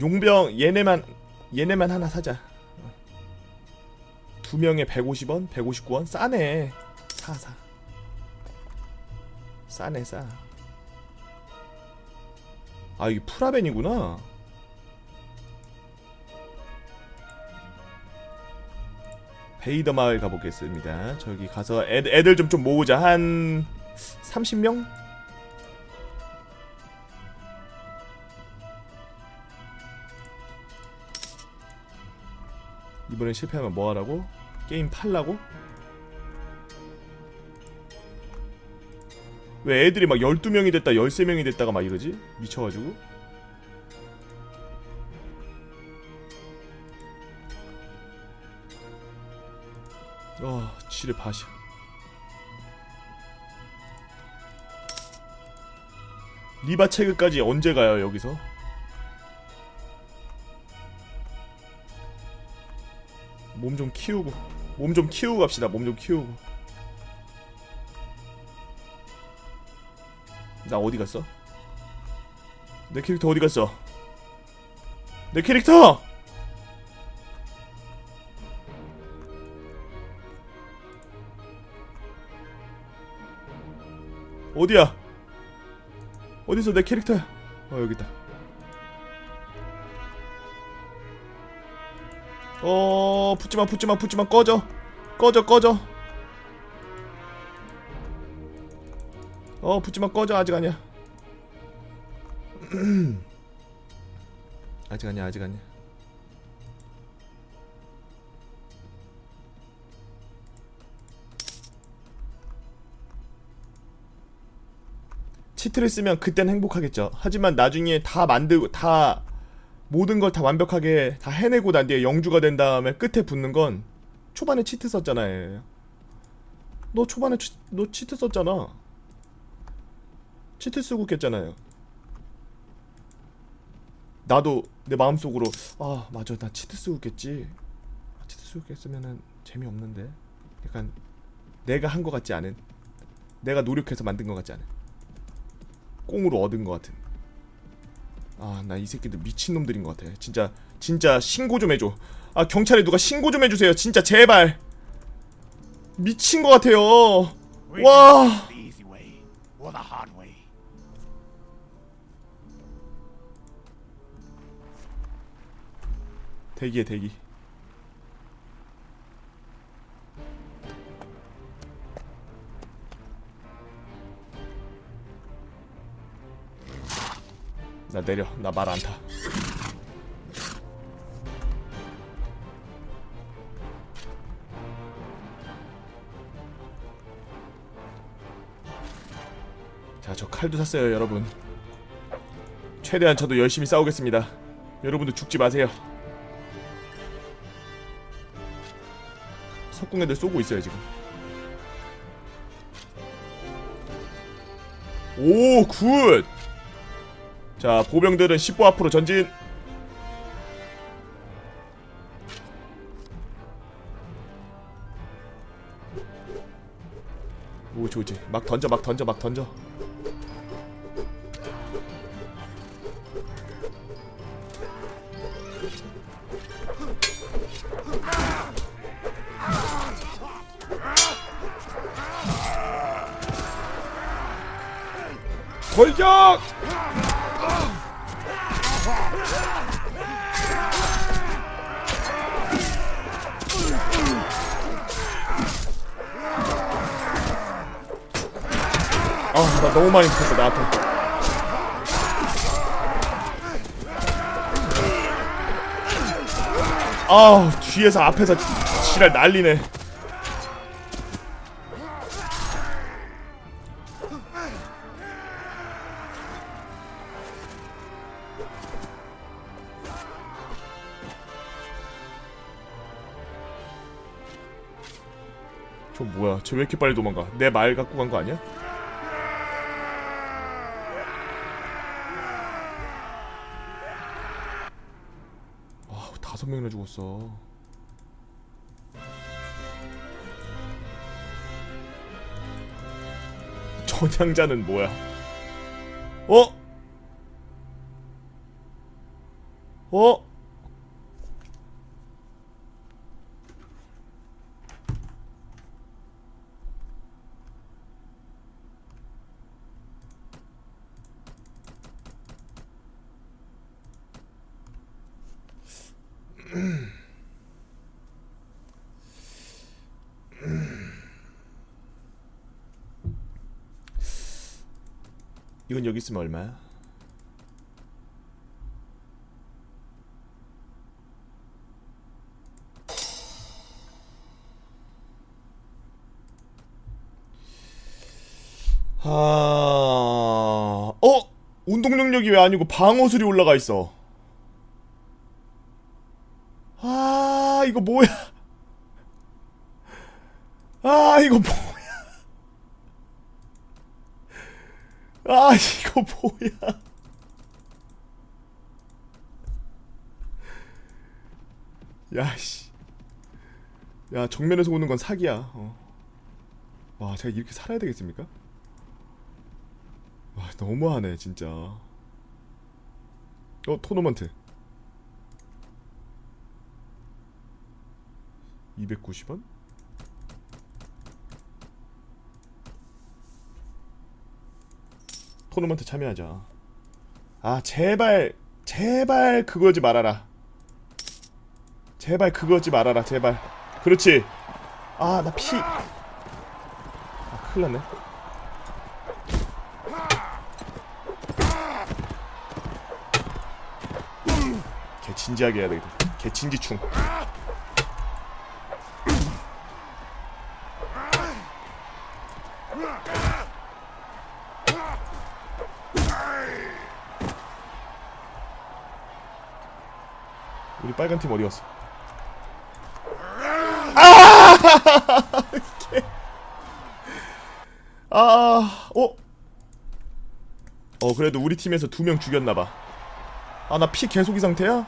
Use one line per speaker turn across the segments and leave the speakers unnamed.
용병 얘네만 얘네만 하나 사자. 두 명에 150원, 159원 싸네. 사 사. 싸네 싸. 아 이게 프라벤이구나. 베이더 마을 가보겠습니다. 저기 가서 애, 애들 좀 좀 모으자. 한 30명? 이번엔 실패하면 뭐 하라고? 게임 팔라고? 왜 애들이 막 12명이 됐다 13명이 됐다가 막 이러지? 미쳐가지고 아 지뢰 밭이야 리바 체크까지 언제 가요 여기서? 몸 좀 키우고 몸 좀 키우고 갑시다 몸 좀 키우고 나 어디 갔어? 내 캐릭터 어디 갔어? 내 캐릭터! 어디야? 어디서 내 캐릭터야? 어 여기 있다. 어 붙지마 붙지마 붙지마 꺼져. 꺼져 꺼져. 어 붙지마 꺼져 아직 아니야. 아직 아니야 아직 아니야. 치트를 쓰면 그땐 행복하겠죠. 하지만 나중에 다 만들고 다 모든 걸 다 완벽하게 다 해내고 난 뒤에 영주가 된 다음에 끝에 붙는 건 초반에 치트 썼잖아요. 너 초반에 치, 너 치트 썼잖아. 치트 쓰고 깼잖아요. 나도 내 마음속으로 아 맞아 나 치트 쓰고 깼지. 아, 치트 쓰고 깼으면은 재미없는데. 약간 내가 한 것 같지 않은. 내가 노력해서 만든 것 같지 않은. 꽁으로 얻은 것 같은. 아 나 이 새끼들 미친 놈들인 것 같아. 진짜 진짜 신고 좀 해줘. 아 경찰에 누가 신고 좀 해주세요. 진짜 제발. 미친 것 같아요. 와. 대기해 대기. 나 내려. 나 말 안 타. 자, 저 칼도 샀어요, 여러분. 최대한 저도 열심히 싸우겠습니다. 여러분도 죽지 마세요. 석궁 애들 쏘고 있어요 지금. 오 굿. 자 보병들은 10보 앞으로 전진. 오 좋지. 막 던져 막 던져 막 던져. 돌격! 너무 많이 붙었어, 나한테. 아, 뒤에서 앞에서 지랄 난리네. 저 뭐야? 쟤 왜 이렇게 빨리 도망가? 내 말 갖고 간 거 아니야? 아, 다섯 명이나 죽었어. 전향자는 뭐야? 어? 어? 이건 여기 있으면 얼마야? 아, 어? 운동 능력이 왜 아니고 방어술이 올라가 있어? 아, 이거 뭐야? 아, 이거 뭐야? 아, 이거 뭐야? 야, 씨. 야, 정면에서 오는 건 사기야. 어. 와, 제가 이렇게 살아야 되겠습니까? 와, 너무하네, 진짜. 어, 토너먼트. 290원? 토너먼트 참여하자. 아, 제발, 제발 그거지 말아라. 제발 그거지 말아라, 제발. 그렇지. 아, 나 피. 아, 큰일 났네. 개 진지하게 해야 되겠다. 개 진지충. 우리 빨간 팀 어디 갔어? 아! 아, 어? 어, 그래도 우리 팀에서 두 명 죽였나봐. 아, 나 피 계속 이 상태야?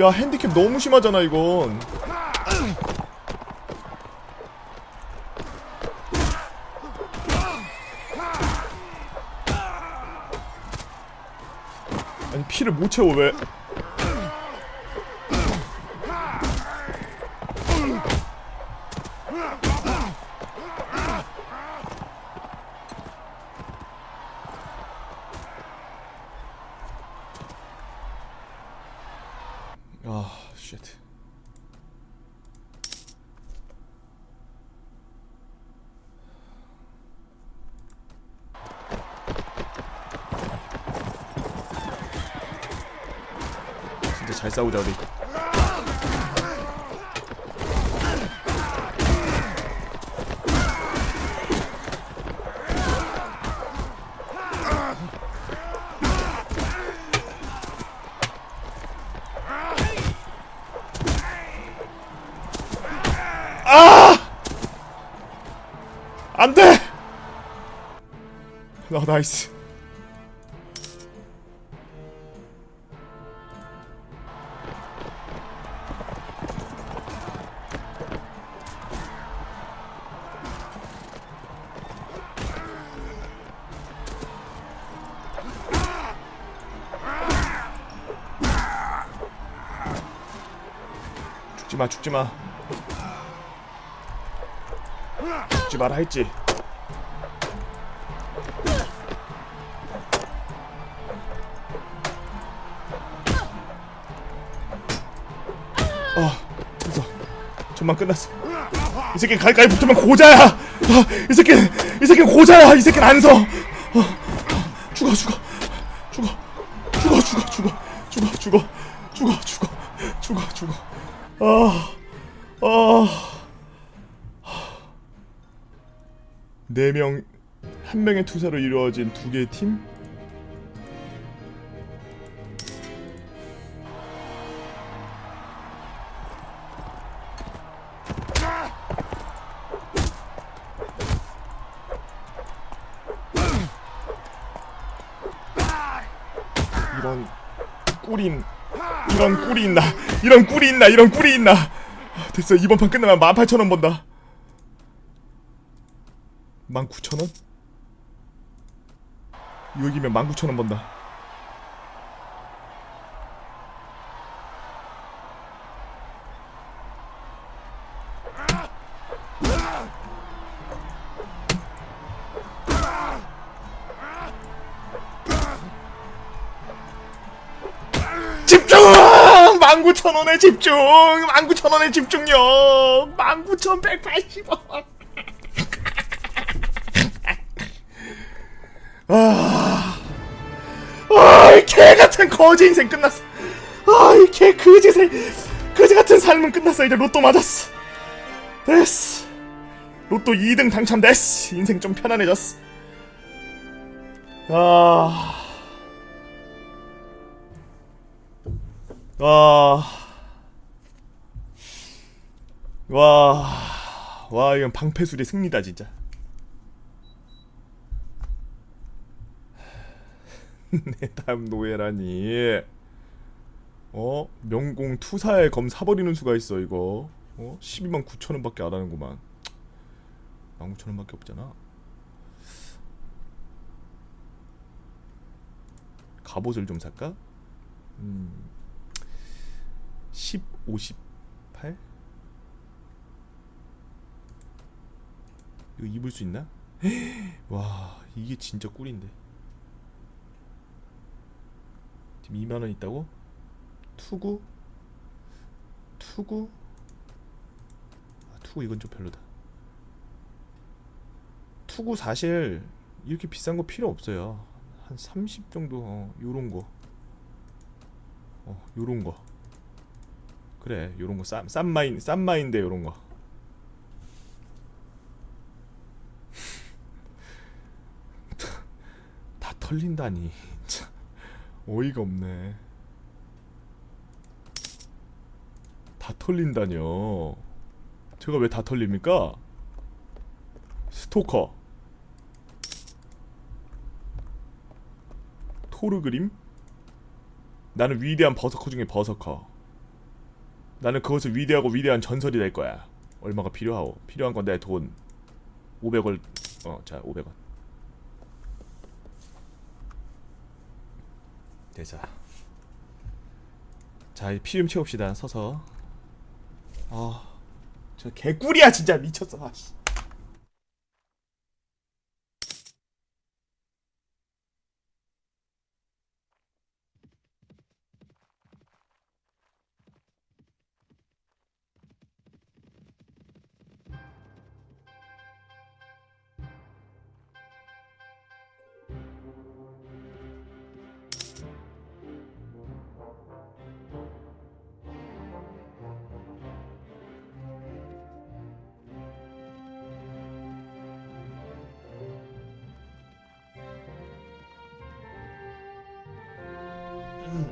야, 핸디캡 너무 심하잖아, 이건. 아니, 피를 못 채워, 왜? so old Ah! I'm dead! Not nice. 죽지 마, 죽지 마라 했지. 아, 됐어. 전만 끝났어. 이 새끼 가까이 붙으면 고자야. 아, 이 새끼, 이 새끼 고자야. 이 새끼는 안 서. 아, 죽어, 죽어, 죽어, 4명 한 명의 투사로 이루어진 두 개의 팀? 이런 꿀이 이런 꿀이 있나? 이런 꿀이 있나? 이런 꿀이 있나? 됐어 이번 판 끝나면 18,000원 번다. 19,000원? 여기면 19,000원 번다 집중! 19,000원에 집중! 19,000원에 집중력! 19,180원! 아이 개 같은 거지 인생 끝났어. 아이 개 그지 생 그지 같은 삶은 끝났어. 이제 로또 맞았어. 됐어. 로또 2등 당첨됐어. 인생 좀 편안해졌어. 아. 와. 와. 와, 이건 방패술의 승리다, 진짜. 내 다음 노예라니. 어? 명공 투사에 검 사버리는 수가 있어, 이거. 어? 12만 9천 원밖에 안 하는구만. 1만 9천 원밖에 없잖아. 갑옷을 좀 살까? 음. 10, 58? 이거 입을 수 있나? 와 이게 진짜 꿀인데 지금 2만원 있다고? 투구? 투구? 아 투구 이건 좀 별로다. 투구 사실 이렇게 비싼 거 필요 없어요. 한 30 정도 어, 요런 거. 어, 요런 거. 그래 요런 거 싼 싼 마인 싼 마인데 요런 거. 다 털린다니. 참 어이가 없네 다 털린다뇨 제가 왜 다 털립니까 스토커 토르 그림 나는 위대한 버서커 중에 버서커 나는 그것을 위대하고 위대한 전설이 될 거야. 얼마가 필요하오? 필요한 건 내 돈. 500원. 어, 자, 500원. 되자. 자, 이피좀 채웁시다. 서서. 아, 저 개꿀이야 진짜 미쳤어. 아, 씨.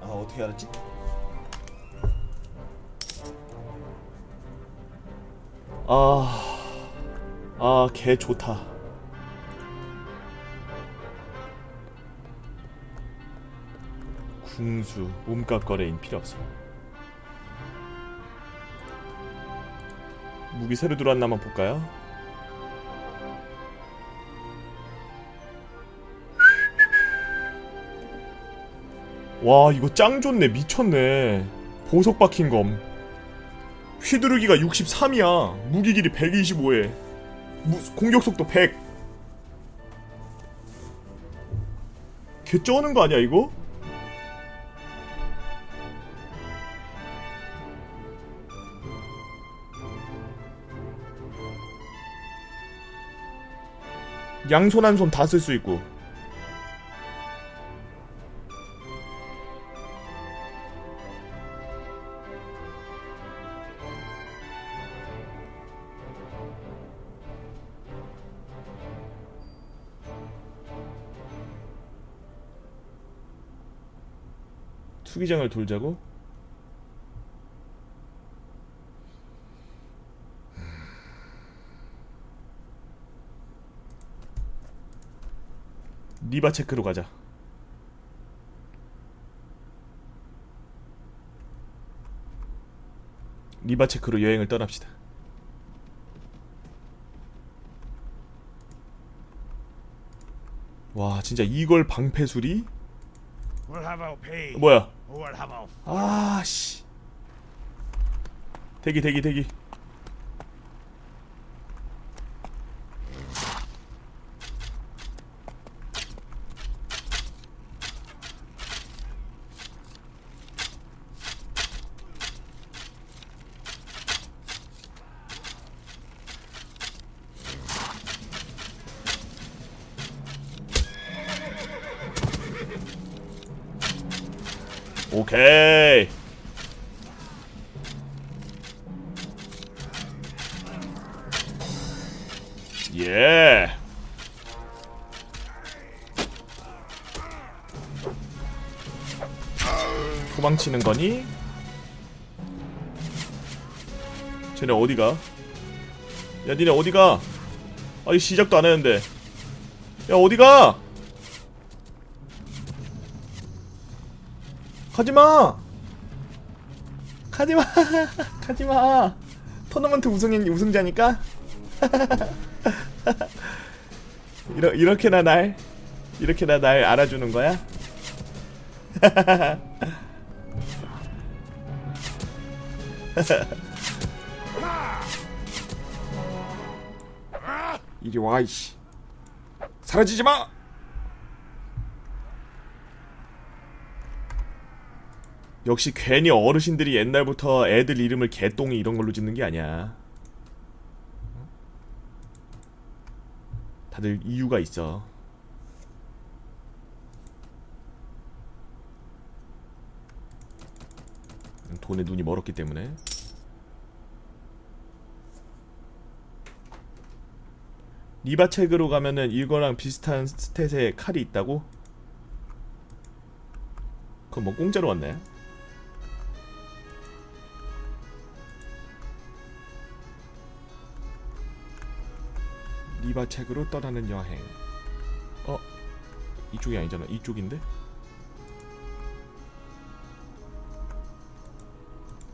아, 어떻게 알았지? 아, 아, 개 좋다. 궁수, 몸값 거래인 필요 없어. 무기 새로 들어왔나만 볼까요? 와 이거 짱 좋네. 미쳤네. 보석 박힌 검. 휘두르기가 63이야. 무기 길이 125에. 공격 속도 100 개쩌는 거 아니야 이거? 양손 한 손 다 쓸 수 있고 투기장을 돌자고? 리바 체크로 가자. 리바 체크로 여행을 떠납시다. 와, 진짜 이걸 방패술이? 뭐야?
We'll have our
아, 씨. 대기, 대기, 대기. 예. 도망치는 거니? 쟤네 어디가? 야 니네 어디가? 아니 시작도 안 했는데 야 어디가? 가지마! 가지마! 가지마! 토너먼트 우승, 우승자니까? 이러, 이렇게나 날 이렇게나 날 알아주는 거야? 이리 와 이씨 사라지지 마! 역시 괜히 어르신들이 옛날부터 애들 이름을 개똥이 이런 걸로 짓는 게 아니야. 다들 이유가 있어. 돈에 눈이 멀었기 때문에 리바 책으로 가면은 이거랑 비슷한 스탯에 칼이 있다고? 그건 뭐 공짜로 왔네 비바책으로 떠나는 여행. 어? 이쪽이 아니잖아. 이쪽인데?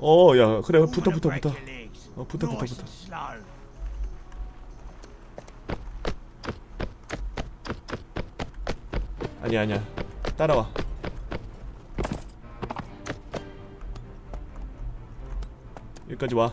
어 야 그래. 붙어 붙어 붙어. 어 붙어 붙어 붙어. 아니야 아니야. 따라와. 여기까지 와.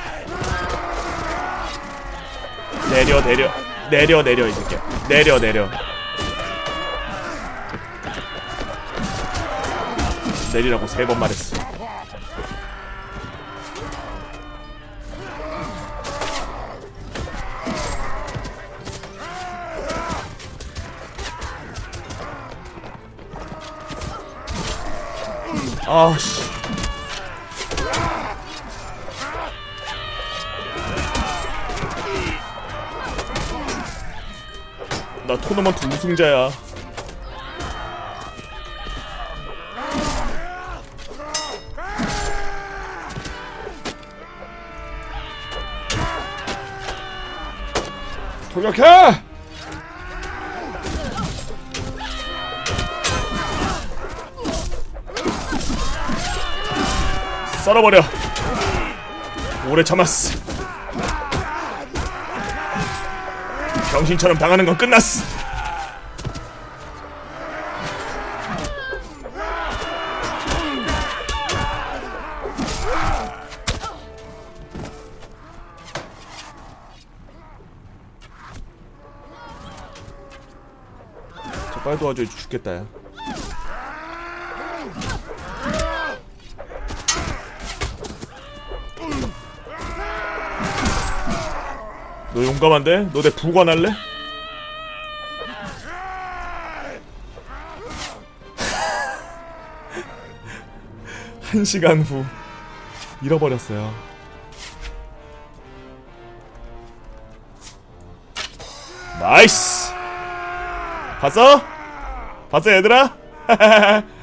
내려 내려. 내려 내려 이 새끼야. 내려 내려. 내리라고 세 번 말했어. 아씨 나 토너먼트 우승자야. 돌격해! 썰어버려. 오래 참았어 병신처럼 당하는 건 끝났어. 저 빨리 도와줘 죽겠다 야 너 용감한데? 너 내 부관할래? 한 시간 후 잃어버렸어요. 나이스. 봤어? 봤어 얘들아?